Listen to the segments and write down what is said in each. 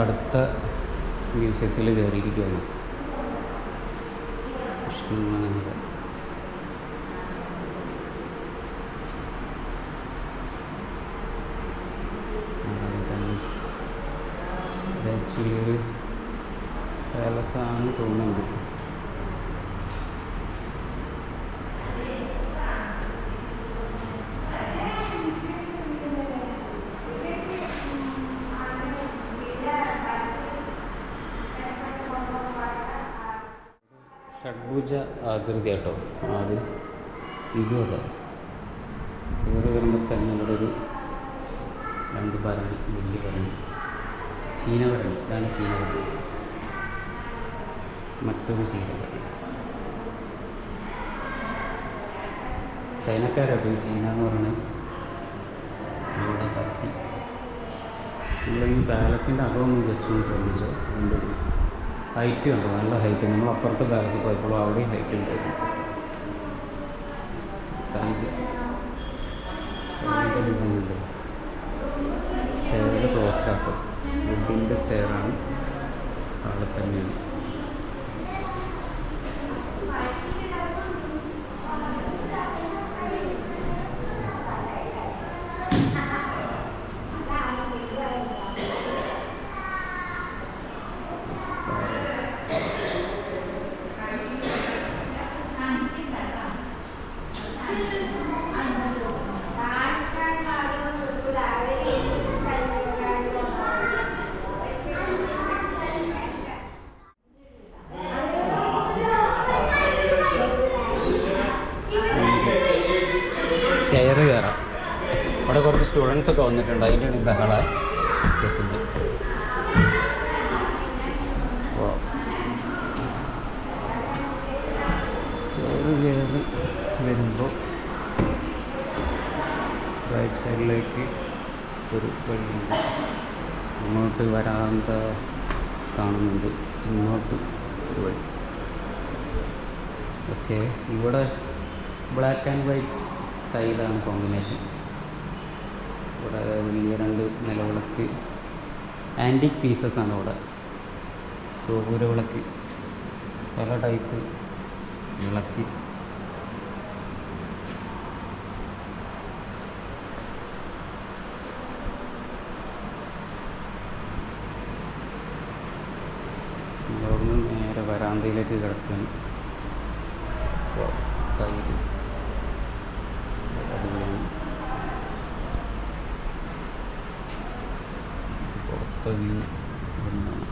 അടുത്ത മ്യൂസിയത്തിൽ കയറിയിരിക്കുകയാണ്. കൃഷ്ണനാഥ ആക്ച്വലി ഒരു പാലസാണ് തോന്നുന്നുണ്ട്. ഷഡ്ഭുജ ആകൃതി കേട്ടോ അത് ഇതും അതെ. കയറി വരുമ്പോൾ തന്നെ ഇവിടെ ഒരു രണ്ട് ഭരണി വലിയ ഭരണി ചീനഭരണി ഇതാണ് ചീനഭരണി മറ്റൊരു ചീനഭരണി ഭരണി ഈ ചീന എന്ന് പറയുന്നത് നമ്മുടെ കത്തി. നമ്മൾ ഈ പാലസിന്റെ അകമൊന്നും ജസ്റ്റ് ഒന്ന് ശ്രമിച്ചോ അതിന്റെ ഹൈറ്റ് ഉണ്ട് നല്ല ഹൈറ്റ്. നമ്മൾ അപ്പുറത്തെ പാലസ് പോയപ്പോഴും അവിടെയും ഹൈറ്റ് ഉണ്ട് സ്റ്റെയറിൽ ക്ലോസ്ഡ് ആക്കും. വുഡിന്റെ സ്റ്റെയറാണ് അവിടെ തന്നെയാണ് സ്റ്റെയർ കയറാം അവിടെ കുറച്ച് സ്റ്റുഡൻസ് ഒക്കെ വന്നിട്ടുണ്ട്. അതിന്റെ ഒരു ബഹള വരുമ്പോൾ റൈറ്റ് സൈഡിലേക്ക് ഒരു വഴിയുണ്ട് അങ്ങോട്ട് വരാന്ത കാണുന്നുണ്ട്. ഇങ്ങോട്ട് ഒരു വഴി. ഓക്കെ ഇവിടെ ബ്ലാക്ക് ആൻഡ് വൈറ്റ് ടൈലാണ് കോമ്പിനേഷൻ ഇവിടെ വലിയ രണ്ട് നിലവിളക്ക് ആന്റിക് പീസസ് ആണ് ഇവിടെ. ഗോപുര വിളക്ക് പല ടൈപ്പ് വിളക്ക്. നേരെ വരാന്തയിലേക്ക് കിടക്കുന്നു ടൈൽ പുറത്തെ വ്യൂ ഇവിടുന്നാണ്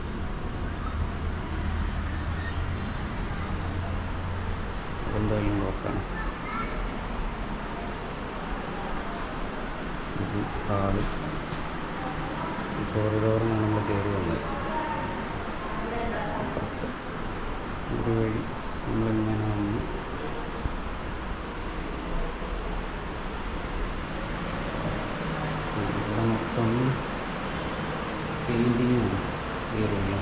എന്തായാലും നോക്കാണ്. ഇത് ഹാൾ കോറിഡോറിനാണ് നമ്മൾ കയറി വന്നത് ഒരു വഴി നമ്മളിങ്ങനെ വന്ന് ഇവിടെ മൊത്തം പെയിന്റിങ്ങാണ് ഈ റൂമിൽ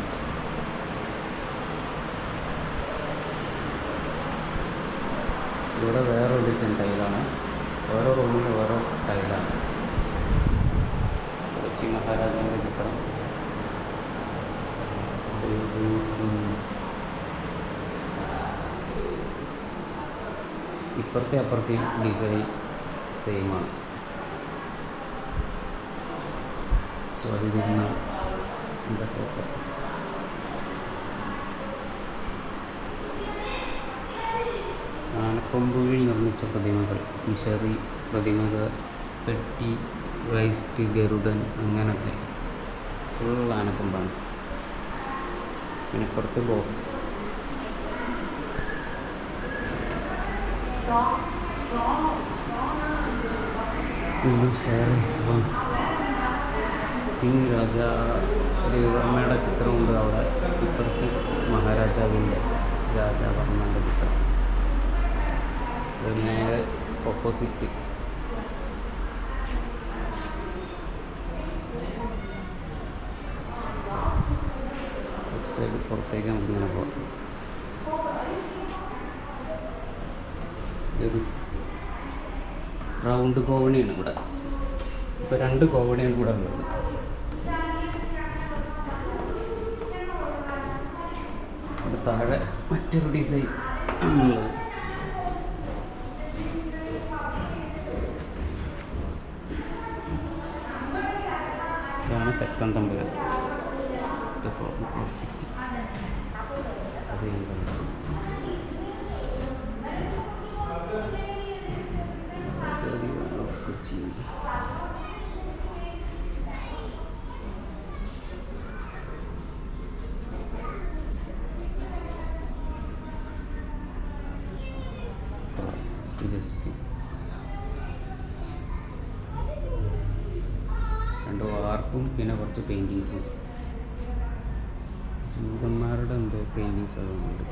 ഇവിടെ വേറൊരു ഡിസൈൻ ടൈലാണ് ഓരോ റൂമിലും ഓരോ ടൈലാണ് കൊച്ചി മഹാരാജാവിന്റെ ചിത്രം ഇപ്പുറത്തെ അപ്പുറത്തെയും ഡിസൈൻ സെയിമാണ് സ്വാധീനിക്കുന്ന ഇതൊക്കെ ആനക്കൊമ്പുകളിൽ നിർമ്മിച്ച പ്രതിമകൾ മിഷറി പ്രതിമകൾ പെട്ടി ക്രൈസ്റ്റ് ഗരുഡൻ അങ്ങനത്തെ ഫുൾ ആനക്കൊമ്പാണ്. പിന്നെ പുറത്ത് ബോക്സ് വീണ്ടും സ്റ്റെയർ കിങ് രാജ രവിവർമ്മയുടെ ചിത്രമുണ്ട് അവിടെ. ഇപ്പുറത്ത് മഹാരാജാവിന്റെ രാജാവർമ്മയുടെ ചിത്രം. നേരെ ഓപ്പോസിറ്റ് സൈഡ് പുറത്തേക്ക് നമുക്ക് ഇങ്ങനെ പോകാം ഇതൊരു റൗണ്ട് കോവണിയാണ് ഇവിടെ. ഇപ്പോൾ രണ്ട് കോവണിയാണ് ഇവിടെ ഉള്ളത്. താഴെ മറ്റൊരു ഡിസൈൻ ഇതാണ് ശക്തൻ തമ്പുരാൻ അത് ഞാൻ Gucci. ജസ്റ്റ് രണ്ട് വാർപ്പും പിന്നെ കുറച്ച് പെയിന്റിങ്സും ജൂതന്മാരുടെ എന്തോ പെയിന്റിങ്സ് അതുകൊണ്ട്.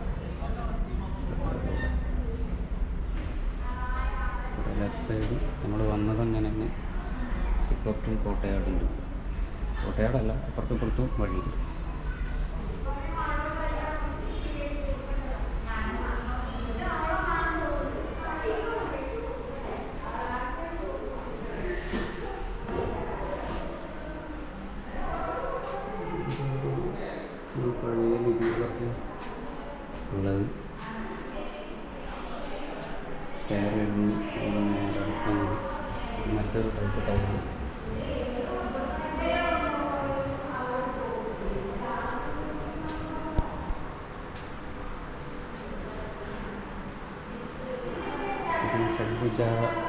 ലെഫ്റ്റ് സൈഡ് നമ്മൾ വന്നത് അങ്ങനെ തന്നെ. ഇപ്പുറത്തും കോട്ടയാടുണ്ട്. കോട്ടയാടല്ല അപ്പുറത്തും ഇപ്പുറത്തും വഴിയുണ്ട് ഈ പഴയ ലിപികളൊക്കെ ഉള്ളത് സ്റ്റെയർ ഇടുന്നു മറ്റൊരു ടൈപ്പ് ടൈപ്പ് ഇത് ഷഡ്ഭുജ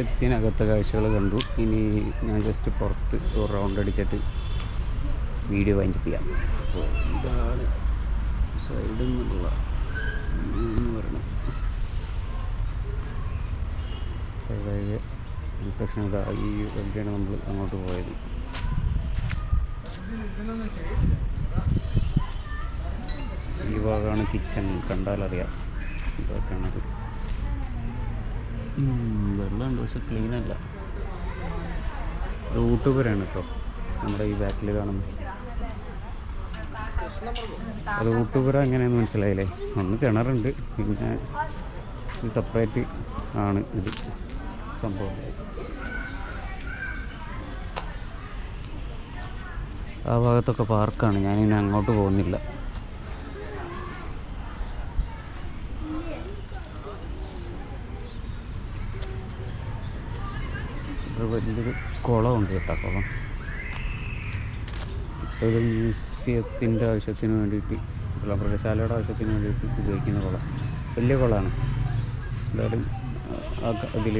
മ്യൂസിയത്തിനകത്തെ കാഴ്ചകൾ കണ്ടു. ഇനി ഞാൻ ജസ്റ്റ് പുറത്ത് ഒരു റൗണ്ട് അടിച്ചിട്ട് വീഡിയോ വൈൻഡപ്പ് ചെയ്യാം. അപ്പോൾ ഇതാണ് സൈഡിൽ നിന്നുള്ള എന്ന് ഈ വഴിയാണ് നമ്മൾ അങ്ങോട്ട് പോയത്. ഈ ഭാഗമാണ് കിച്ചൺ കണ്ടാലറിയാം. ഇതൊക്കെയാണത് വെള്ളമുണ്ട് പക്ഷെ ക്ലീൻ അല്ല. ഊട്ടുപുരയാണ് കേട്ടോ നമ്മുടെ ഈ ബാക്കിൽ കാണുന്നത് അത് ഊട്ടുപുര എങ്ങനെയാന്ന് മനസ്സിലായില്ലേ? ഒന്ന് കിണറുണ്ട് പിന്നെ ഇത് സെപ്പറേറ്റ് ആണ് ഇത് സംഭവം. ആ ഭാഗത്തൊക്കെ പാർക്കാണ് ഞാനിനി അങ്ങോട്ട് പോകുന്നില്ല. കുളമുണ്ട് കേട്ടോ കുളം. ഒരു മ്യൂസിയത്തിന്റെ ആവശ്യത്തിന് വേണ്ടിയിട്ട് അല്ല മൃഗശാലയുടെ ആവശ്യത്തിന് വേണ്ടിയിട്ട് ഉപയോഗിക്കുന്ന കുളം. വലിയ കുളമാണ്. എന്തായാലും അതിൽ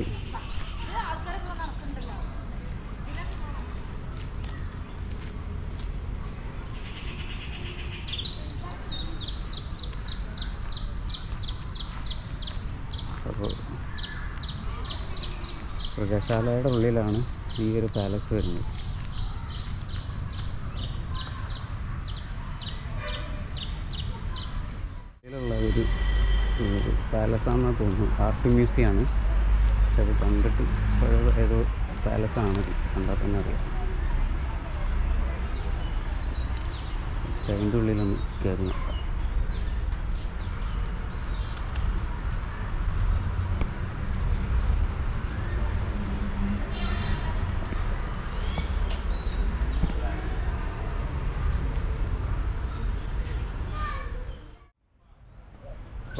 അപ്പോൾ മൃഗശാലയുടെ ഉള്ളിലാണ് ഈ ഒരു പാലസ് വരുന്നത് ഇതിലുള്ള ഒരു പാലസാണെന്ന് തോന്നുന്നു ആർട്ട് മ്യൂസിയമാണ് പക്ഷെ അത് കണ്ടിട്ട് പഴയ ഏതോ പാലസാണ് കണ്ടാൽ തന്നെ അറിയാം. അതിന്റെ ഉള്ളിലൊന്ന് കയറി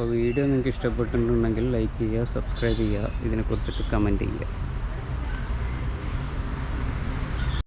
അപ്പോൾ വീഡിയോ നിങ്ങൾക്ക് ഇഷ്ടപ്പെട്ടിട്ടുണ്ടെങ്കിൽ ലൈക്ക് ചെയ്യുക സബ്സ്ക്രൈബ് ചെയ്യുക ഇതിനെക്കുറിച്ചിട്ട് കമന്റ് ചെയ്യുക.